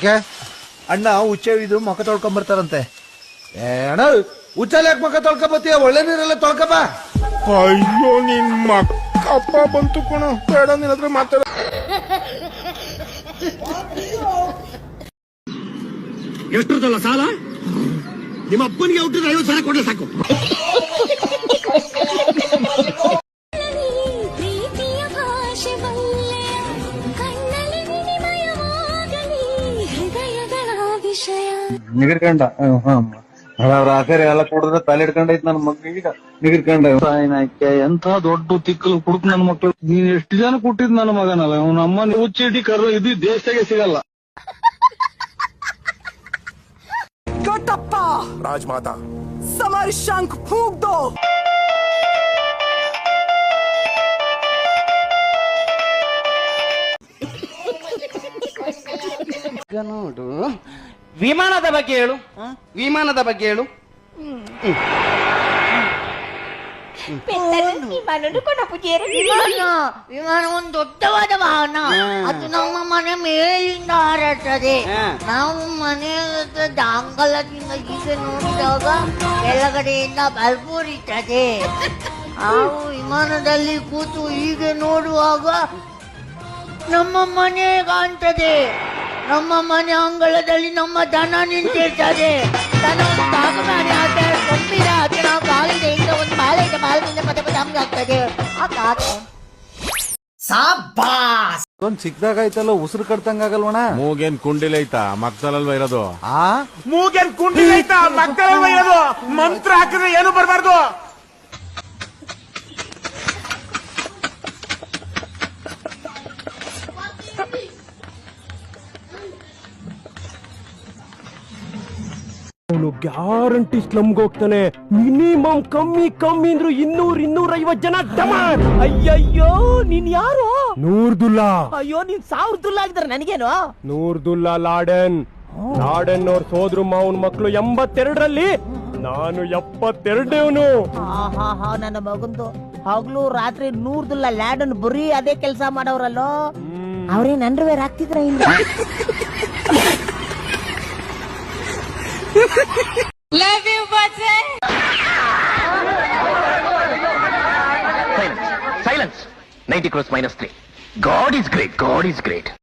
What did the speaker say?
ಯಾಕೆ? ಅಣ್ಣ ಹುಚ್ಚವಿದು ಮುಖ ತೊಳ್ಕೊಂಡ್ ಬರ್ತಾರಂತೆ ಏ ಅಣ್ಣ ಹುಚ್ಚಲ್ ಯಾಕೆ ಮುಖ ತೊಳ್ಕೊಂಬತ್ತೀಯ? ಒಳ್ಳೆ ನೀರೆಲ್ಲ ತೊಳ್ಕಪ್ಪ ಅಯ್ಯೋ ನಿನ್ ಮಕ್ಕಪ್ಪ ಬಂತು ಕಣ. ಬೇಡ ನಿನ್ನ ಹತ್ರ ಮಾತಾಡ. ಎಷ್ಟಿರ್ತಲ್ಲ ಸಾಲ? ನಿಮ್ಮ ಅಪ್ಪನಿಗೆ ಹುಟ್ಟಿದ್ರೆ ಐವತ್ತು ಸಾವಿರ ಕೊಡ್ಲೇ ಸಾಕು. ನಿಗಿರ್ಕಂಡ. ಅವ್ರ ಆಖರಿ ಎಲ್ಲ ಕೊಡಿದ್ರೆ ತಲೆ ಹಿಡ್ಕೊಂಡೈತ್ ನನ್ನ ಮಕ್ಳಿಗೆ ನಿಗಿರ್ಕಂಡ. ಸಾಯ್ನಾಕೆ ಎಂತ ದೊಡ್ಡ ತಿಕ್ಕಲು ಕುಡುಕ್ ನನ್ನ ಮಕ್ಳು. ನೀನ್ ಎಷ್ಟು ಜನ ಕೊಟ್ಟಿದ್ ನನ್ನ ಮಗನಲ್ಲ? ಅವ್ನ ಅಮ್ಮ ಹುಚ್ಚಿಡಿ ಕರ್ ಇದು ದೇಶದಾಗೆ ಸಿಗಲ್ಲ. ಕಟಪ್ಪ ರಾಜಮಾತಾ. ಸಮರ್ ಶಂಖ ಫೂಕ್ ದೋ ಈಗ ನೋಡು ವಿಮಾನದ ಬಗ್ಗೆ ಹೇಳು. ವಿಮಾನದ ಬಗ್ಗೆ ಹೇಳು. ವಿಮಾನ ವಿಮಾನ ಒಂದು ದೊಡ್ಡವಾದ ವಾಹನ. ಅದು ನಮ್ಮ ಮನೆ ಮೇಲಿಂದ ಹಾರಾಟದೆ ನಾವು ಮನೆ ದಾಂಗಲದಿಂದ ಈಗ ನೋಡಿದಾಗ ಕೆಳಗಡೆಯಿಂದ ಬಲ್ಪೂರಿತದೆ ನಾವು ವಿಮಾನದಲ್ಲಿ ಕೂತು ಈಗ ನೋಡುವಾಗ ನಮ್ಮ ಮನೆ ಕಾಣ್ತದೆ. ನಮ್ಮ ಮನೆ ಅಂಗಳದಲ್ಲಿ ನಮ್ಮ ದನ ನಿಂತಿರ್ತದೆ. ದನ ಒಂದು ಕಾಕಮಾಡಿ ಆಟ ಕೊಂಬಿರ ಅದು ನಾವು ಕಾಲಿದೆ ಈಗ ಒಂದು ಬಾಳೆ ಇದೆ ಬಾಲದಿಂದ ಪದ ಪದ ಹಂಗೆ ಆಗ್ತದೆ. ಆ ಕಾಕ ಒಂದ್ ಸಿಕ್ದಾಗಾಯ್ತಲ್ಲ ಉಸಿರು ಕಟ್ತಂಗ ಆಗಲ್ವಣ ಮೂಗೇನ್ ಕುಂಡಿಲ್ ಐತಾ? ಮಕ್ತಲಲ್ವ ಇರೋದು? ಆ? ಮೂಗೇನ್ ಕುಂಡಿಲ್ ಐತಾ? ಮಕ್ಕಳಲ್ವ ಇರೋದು? ಮಂತ್ರ ಹಾಕಿದ್ರೆ ಏನು ಬರಬಾರ್ದು? ಗ್ಯಾರಂಟಿ ಸ್ಲಮ್ಗೆ ಹೋಗ್ತಾನೆ. ಮಿನಿಮಮ್ ಕಮ್ಮಿ ಕಮ್ಮಿ ಅಂದ್ರು ಇನ್ನೂರ್ ಇನ್ನೂರ ಐವತ್ ಜನ ಡಮಾರ್ ಅಯ್ಯಯ್ಯೋ ನೀನ್ ಯಾರು? ನೂರ್ದುಲ್ಲಾ. ಅಯ್ಯೋ ನೀನ್ ಸಾವಿರದುಲ್ಲಾ ಆಗಿದ್ರೆ ನನಗೇನು? ನೂರ್ದುಲ್ಲಾ ಲಾಡನ್. ಲಾಡನ್ ಅವ್ರ ಸೋದ್ರು ಮಾವನ್ ಮಕ್ಳು ಎಂಬತ್ತೆರಡರಲ್ಲಿ. ನಾನು ಎಪ್ಪತ್ತೆರಡನೇವನು. ನನ್ನ ಮಗಂದು. ಹಗ್ಲು ರಾತ್ರಿ ನೂರ್ದುಲ್ಲ ಲ್ಯಾಡನ್ ಬರೀ ಅದೇ ಕೆಲಸ ಮಾಡೋರಲ್ಲೋ? ಅವ್ರೇನ್ underwear Love you, Bajay. Silence. Silence. 90 crores minus 3. God is great. God is great.